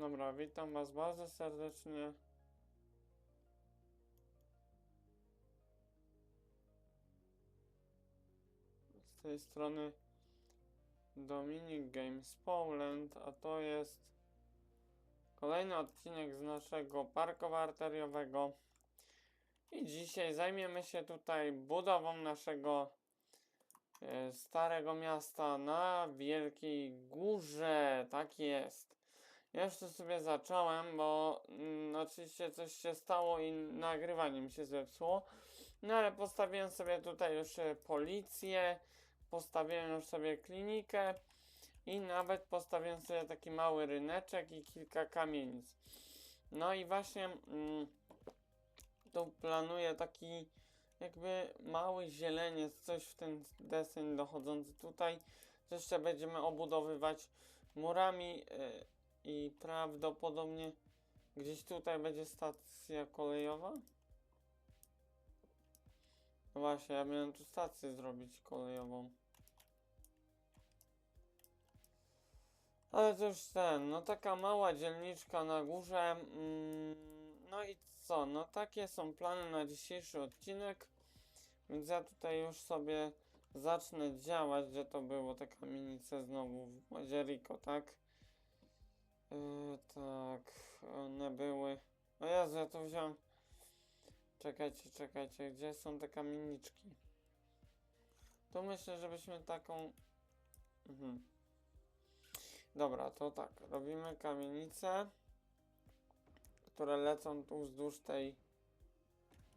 Dobra, witam was bardzo serdecznie. Z tej strony Dominik Games Poland, a to jest kolejny odcinek z naszego parku arteriowego. I dzisiaj zajmiemy się tutaj budową naszego e, starego miasta na Wielkiej Górze. Tak jest. To sobie zacząłem, bo mm, oczywiście coś się stało i nagrywanie mi się zepsuło. No ale postawiłem sobie tutaj już e, policję, postawiłem już sobie klinikę i nawet postawiłem sobie taki mały ryneczek i kilka kamienic. No i właśnie mm, tu planuję taki jakby mały zieleniec, coś w ten deseń dochodzący tutaj. Jeszcze będziemy obudowywać murami e, i prawdopodobnie gdzieś tutaj będzie stacja kolejowa. No właśnie, ja miałem tu stację zrobić kolejową. Ale to już ten, no taka mała dzielniczka na górze. Mm, no i co? No takie są plany na dzisiejszy odcinek. Więc ja tutaj już sobie zacznę działać, gdzie to było te kamienice znowu w Mazieriko, tak? Yy, tak, one były. O Jezu, ja to wziąłem. Czekajcie, czekajcie, gdzie są te kamieniczki? Tu myślę, żebyśmy taką. Mhm. Dobra, to tak, robimy kamienice, które lecą tu wzdłuż tej,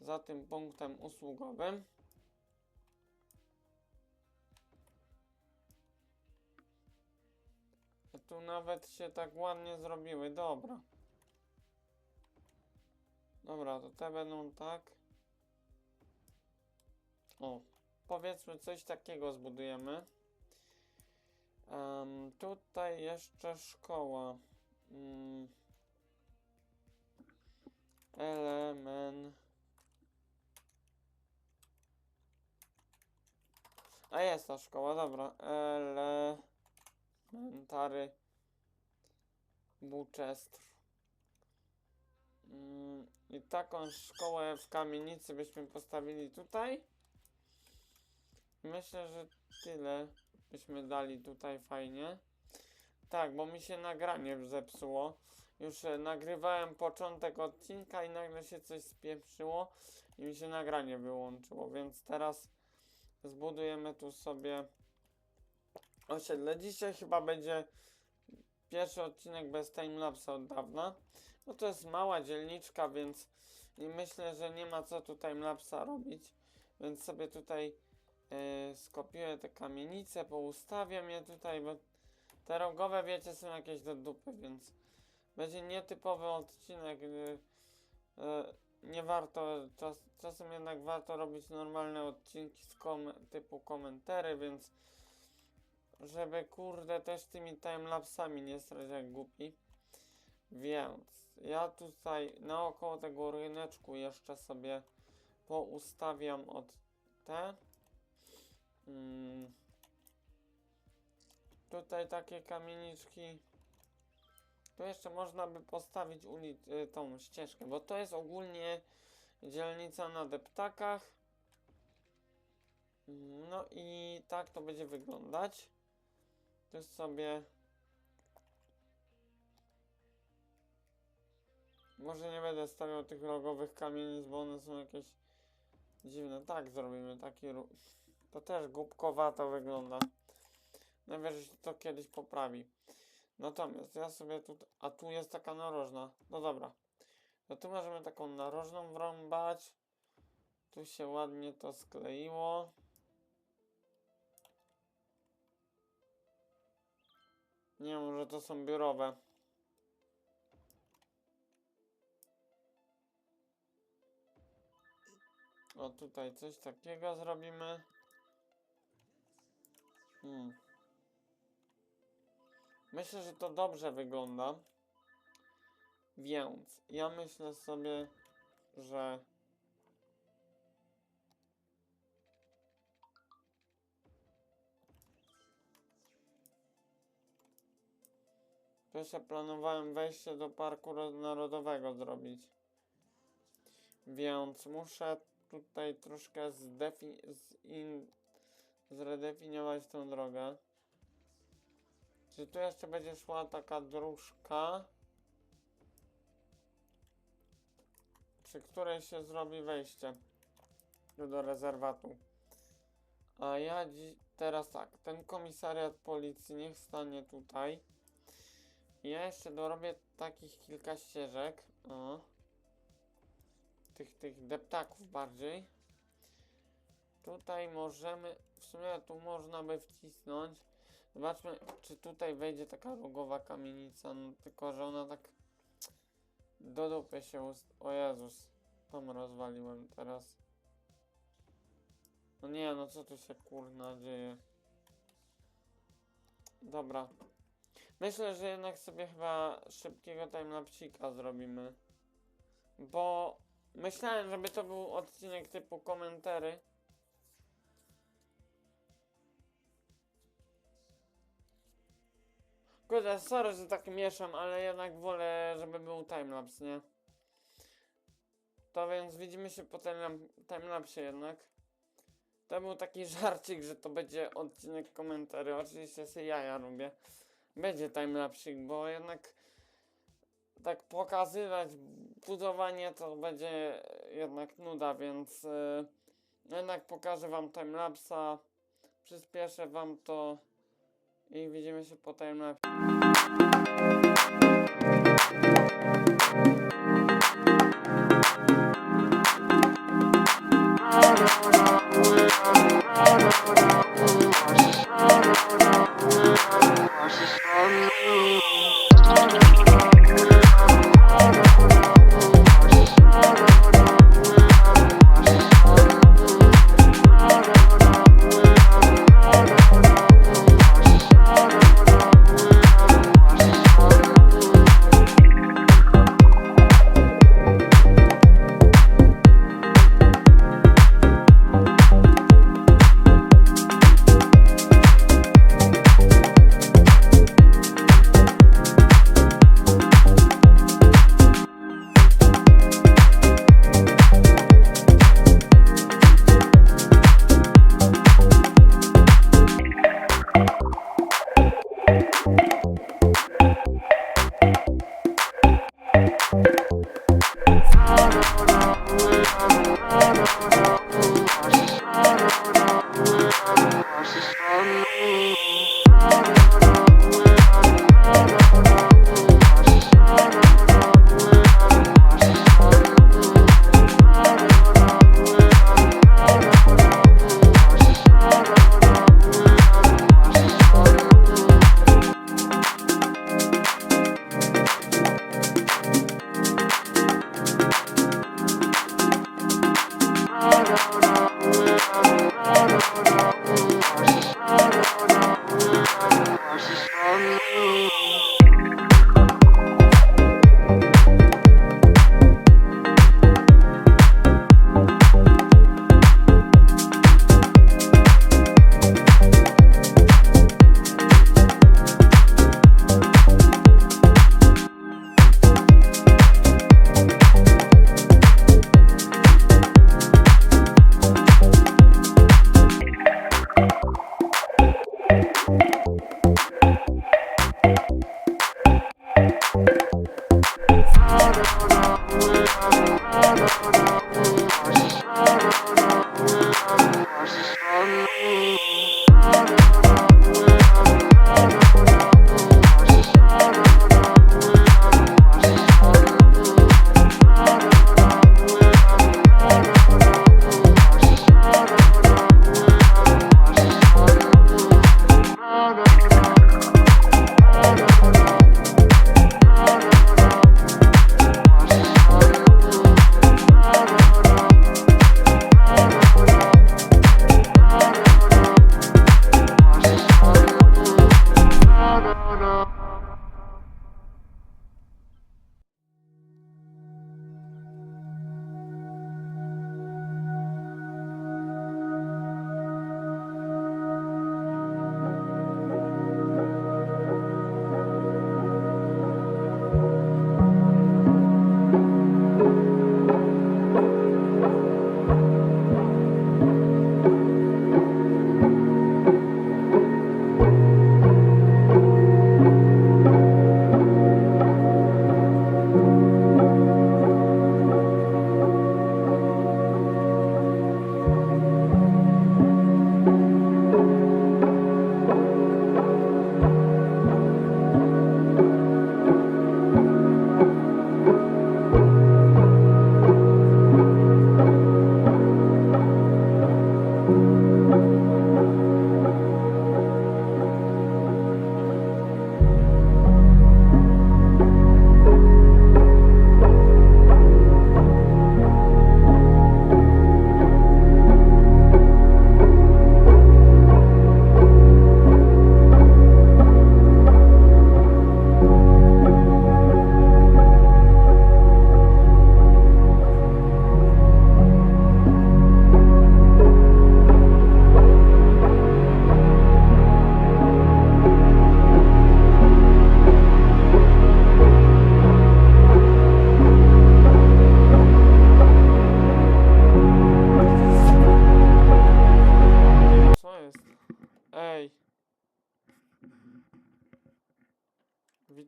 za tym punktem usługowym. Tu nawet się tak ładnie zrobiły, dobra. Dobra, to te będą tak. O, powiedzmy coś takiego zbudujemy. Em, tutaj jeszcze szkoła. Mm. Element. A jest ta szkoła, dobra. Elementary. Buczestr. Mm, I taką szkołę w kamienicy byśmy postawili tutaj. Myślę, że tyle byśmy dali tutaj fajnie. Tak, bo mi się nagranie zepsuło. Już e, nagrywałem początek odcinka i nagle się coś spieprzyło i mi się nagranie wyłączyło, więc teraz zbudujemy tu sobie osiedle. Dzisiaj chyba będzie pierwszy odcinek bez timelapsa od dawna. No to jest mała dzielniczka, więc myślę, że nie ma co tu timelapsa robić, więc sobie tutaj Yy, skopiuję te kamienice, poustawiam je tutaj, bo te rogowe, wiecie, są jakieś do dupy, więc będzie nietypowy odcinek. Yy, yy, nie warto, czas, czasem jednak warto robić normalne odcinki z kom typu komentary, więc żeby kurde też tymi timelapsami nie strać jak głupi. Więc ja tutaj naokoło tego ryneczku jeszcze sobie poustawiam od te. Mm. Tutaj takie kamieniczki. Tu jeszcze można by postawić y, tą ścieżkę, bo to jest ogólnie dzielnica na deptakach. No i tak to będzie wyglądać. Jest sobie... Może nie będę stawiał tych rogowych kamienic, bo one są jakieś dziwne. Tak zrobimy taki. To też głupkowato wygląda. Najwyżej się to kiedyś poprawi. Natomiast ja sobie tu... A tu jest taka narożna. No dobra. No tu możemy taką narożną wrąbać. Tu się ładnie to skleiło. Nie wiem, może to są biurowe. O, tutaj coś takiego zrobimy. Hmm. Myślę, że to dobrze wygląda. Więc ja myślę sobie, że To jeszcze planowałem wejście do parku ro- narodowego zrobić. Więc muszę tutaj troszkę zin- zredefiniować tą drogę. Czy tu jeszcze będzie szła taka dróżka? Przy której się zrobi wejście do rezerwatu. A ja teraz tak, ten komisariat policji niech stanie tutaj. Ja jeszcze dorobię takich kilka ścieżek. O. Tych, tych deptaków bardziej. Tutaj możemy, w sumie tu można by wcisnąć. Zobaczmy, czy tutaj wejdzie taka rogowa kamienica, no tylko, że ona tak do dupy się ust... O Jezus, tam rozwaliłem teraz. No nie, no co tu się kurna dzieje? Dobra. Myślę, że jednak sobie chyba szybkiego timelapsika zrobimy. Bo myślałem, żeby to był odcinek typu komentary. Kurde, sorry, że tak mieszam, ale jednak wolę, żeby był timelapse, nie? To więc widzimy się po timelap- timelapsie jednak. To był taki żarcik, że to będzie odcinek komentarzy. Oczywiście sobie jaja robię. Będzie timelapsik, bo jednak tak pokazywać budowanie to będzie jednak nuda, więc y, jednak pokażę wam timelapsa. Przyspieszę wam to i widzimy się po timelapsie.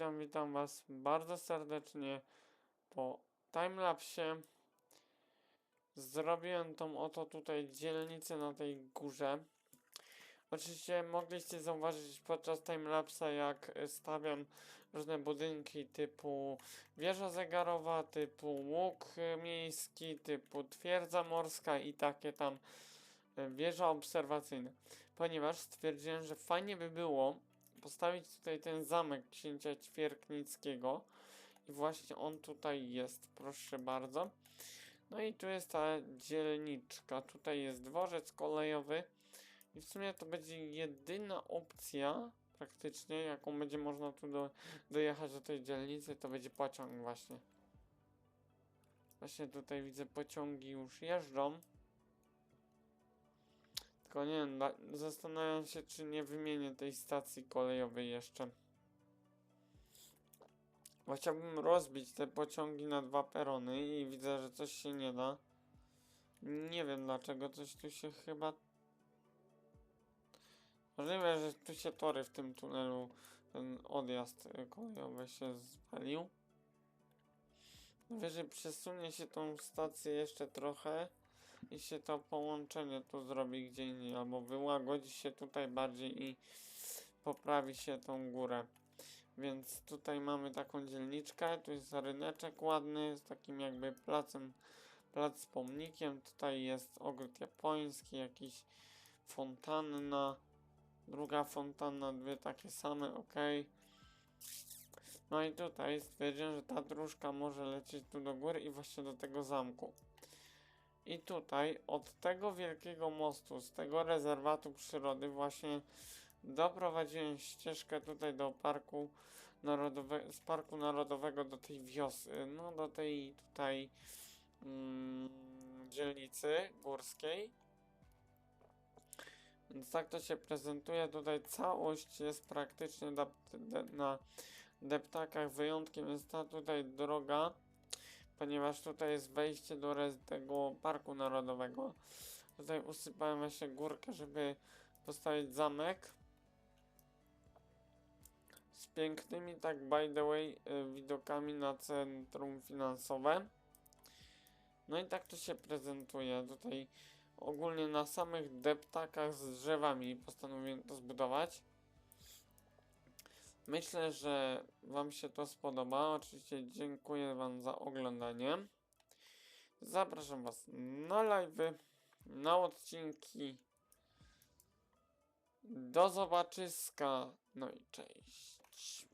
Witam, witam Was bardzo serdecznie po timelapsie. Zrobiłem tą oto tutaj dzielnicę na tej górze. Oczywiście mogliście zauważyć podczas timelapsa, jak stawiam różne budynki typu wieża zegarowa, typu łuk miejski, typu twierdza morska i takie tam y, wieża obserwacyjna. Ponieważ stwierdziłem, że fajnie by było postawić tutaj ten zamek księcia Ćwierknickiego i właśnie on tutaj jest, proszę bardzo. No i tu jest ta dzielniczka, tutaj jest dworzec kolejowy i w sumie to będzie jedyna opcja praktycznie, jaką będzie można tu do, dojechać do tej dzielnicy, to będzie pociąg właśnie. Właśnie tutaj widzę pociągi już jeżdżą. Tylko nie wiem, zastanawiam się, czy nie wymienię tej stacji kolejowej jeszcze. Bo chciałbym rozbić te pociągi na dwa perony i widzę, że coś się nie da. Nie wiem dlaczego, coś tu się chyba... Możliwe, że tu się tory w tym tunelu, ten odjazd kolejowy się spalił. Wyżej przesunie się tą stację jeszcze trochę i się to połączenie tu zrobi gdzie indziej, albo wyłagodzi się tutaj bardziej i poprawi się tą górę. Więc tutaj mamy taką dzielniczkę, tu jest ryneczek ładny, z takim jakby placem, plac z pomnikiem, tutaj jest ogród japoński, jakiś fontanna, druga fontanna, dwie takie same, ok. No i tutaj stwierdziłem, że ta dróżka może lecieć tu do góry i właśnie do tego zamku. I tutaj od tego wielkiego mostu, z tego rezerwatu przyrody właśnie doprowadziłem ścieżkę tutaj do parku narodowego, z parku narodowego do tej wiosy, no do tej tutaj mm, dzielnicy górskiej. Więc tak to się prezentuje. Tutaj całość jest praktycznie na, de, na deptakach. Wyjątkiem jest ta tutaj droga, ponieważ tutaj jest wejście do tego parku narodowego. Tutaj usypałem właśnie górkę, żeby postawić zamek. Z pięknymi, tak by the way, y, widokami na centrum finansowe. No i tak to się prezentuje. Tutaj ogólnie na samych deptakach z drzewami postanowiłem to zbudować. Myślę, że Wam się to spodoba. Oczywiście dziękuję Wam za oglądanie. Zapraszam Was na live'y, na odcinki. Do zobaczyska. No i cześć.